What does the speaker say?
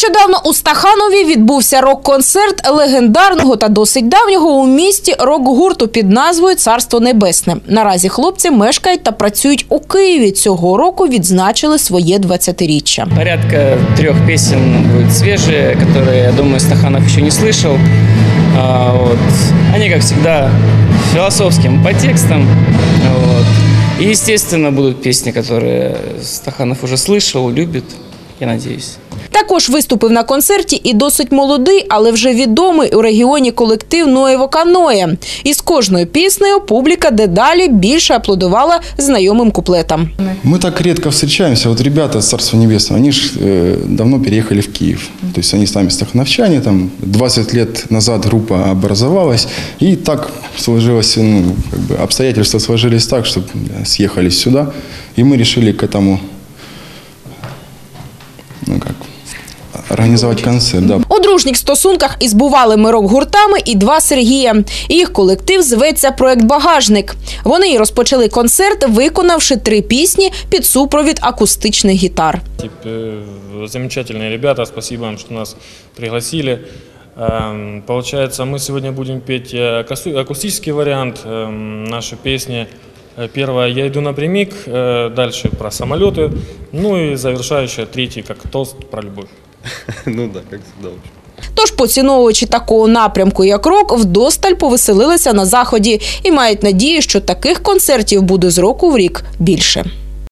Нещодавно у Стаханові відбувся рок-концерт легендарного та досить давнього у місті рок-гурту під назвою Царство Небесне. Наразі хлопці мешкають та працюють у Києві. Цього року відзначили своє 20-річчя. Порядка трех песен будет свежие, которые, я думаю, Стаханов еще не слышал. А, вот. Они, как всегда, философским по текстам. Вот. И, естественно, будут песни, которые Стаханов уже слышал, любит, я надеюсь. Також виступив на концерті і досить молодий, але вже відомий у регіоні колектив Ноєво Каноє. І з кожною піснею публіка дедалі більше аплодувала знайомим куплетам. Мы так редко встречаемся. Вот ребята из Царства Небесного, они же э, давно переехали в Киев. То есть они сами стахановчане, там 20 лет назад группа образовалась. И так сложилось, ну, как бы обстоятельства сложились так, что э, съехались сюда. И мы решили к этому, организовать концерт, да. У дружніх стосунках із бувалими рок-гуртами і два Сергія. Їх колектив зветься Проект Багажник. Вони й розпочали концерт, виконавши три пісні під супровід акустичних гітар. Тип, э, Замечательные ребята, спасибо им, что нас пригласили. Эм, Получается, мы сегодня будем петь э, акусти- акустический вариант эм, нашей песни. Э, Первая «Я иду напрямик», э, дальше про самолеты, ну и завершающая третий, как тост про любовь. Ну да, як завжди. Тож, поціновувачі такого напрямку, як рок, вдосталь повеселилися на заході і мають надію, що таких концертів буде з року в рік більше.